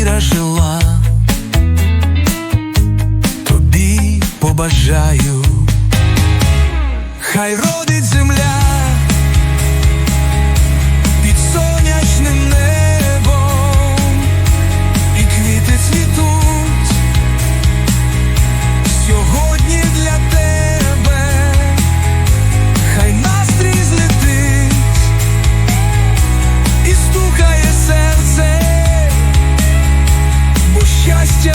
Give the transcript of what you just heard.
віра жила, тобі побажаю, хай родить земля